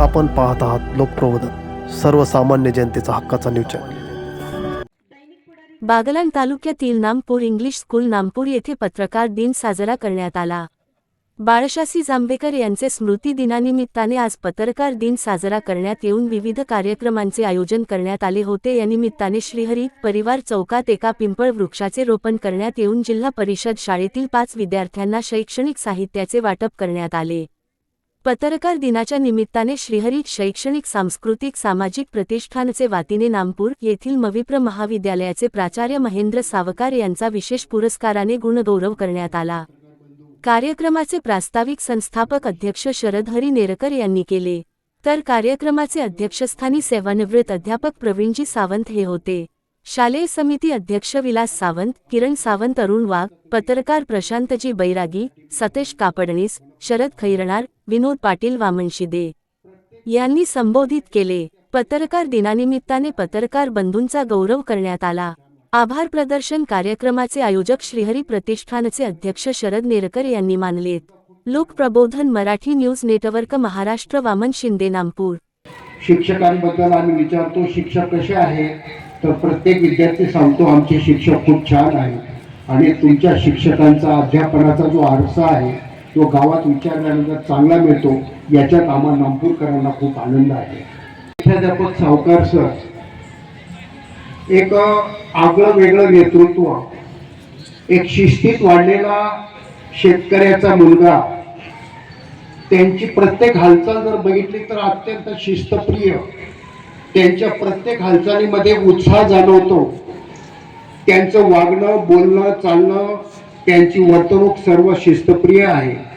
आपण पाहत आहात लोकप्रबोधन सर्वसामान्य जनतेचा हक्काचा न्यूज चॅनल बागलाण तालुक्यातील नामपूर इंग्लिश स्कूल नामपूर येथे पत्रकार दिन साजरा करण्यात आला. बाळशासी जांभेकर यांचे स्मृती दिनानिमित्ताने आज पत्रकार दिन साजरा करण्यात येऊन विविध कार्यक्रमांचे आयोजन करण्यात आले होते. या निमित्ताने श्रीहरी परिवार चौकात एका पिंपळ वृक्षाचे रोपण करण्यात येऊन जिल्हा परिषद शाळेतील पाच विद्यार्थ्यांना शैक्षणिक साहित्याचे वाटप करण्यात आले. पत्रकार दिनाच्या निमित्ताने श्रीहरी शैक्षणिक सांस्कृतिक सामाजिक प्रतिष्ठानचे वातीने नामपूर येथील मविप्र महाविद्यालयाचे प्राचार्य महेंद्र सावकार यांचा विशेष पुरस्काराने गुणगौरव करण्यात आला. कार्यक्रमाचे प्रास्ताविक संस्थापक अध्यक्ष शरदहरी नेरकर यांनी केले. तर कार्यक्रमाचे अध्यक्षस्थानी सेवानिवृत्त अध्यापक प्रवीणजी सावंत हे होते. शालेय समिती अध्यक्ष विलास सावंत किरण सावंत अरुण वाघ पत्रकार प्रशांतजी बैरागी सतेश कापडणीस शरद खैरणार विनोद पाटील वामनशिदे यांनी संबोधित केले. पत्रकार दिनानिमित्ताने पत्रकार बंधूंचा गौरव करण्यात आला. आभार प्रदर्शन कार्यक्रमाचे आयोजक श्रीहरी प्रतिष्ठानचे अध्यक्ष शरद नेरकर यांनी मानलेत. लोकप्रबोधन मराठी न्यूज नेटवर्क महाराष्ट्र वामन शिंदे नामपूर शिक्षकांबद्दल आम्ही विचारतो शिक्षक कसे आहे? तर प्रत्येक विद्यार्थी सांगतो आमचे शिक्षक खूप छान आहे आणि तुमच्या शिक्षकांचा अध्यापनाचा जो आरसा आहे तो गावात विचारल्यानंतर चांगला मिळतो. याच्यात आम्हा नागपूरकरांना खूप आनंद आहे. प्राध्यापक सावकार सर एक आगळं वेगळं नेतृत्व एक शिस्तीत वाढलेला शेतकऱ्याचा मुलगा त्यांची प्रत्येक हालचाल जर बघितली तर अत्यंत शिस्तप्रिय. त्यांच्या प्रत्येक हालचालीमध्ये उत्साह जाणवतो. त्यांचं वागणं बोलणं चालणं त्यांची वर्तणूक सर्व शिस्तप्रिय आहे.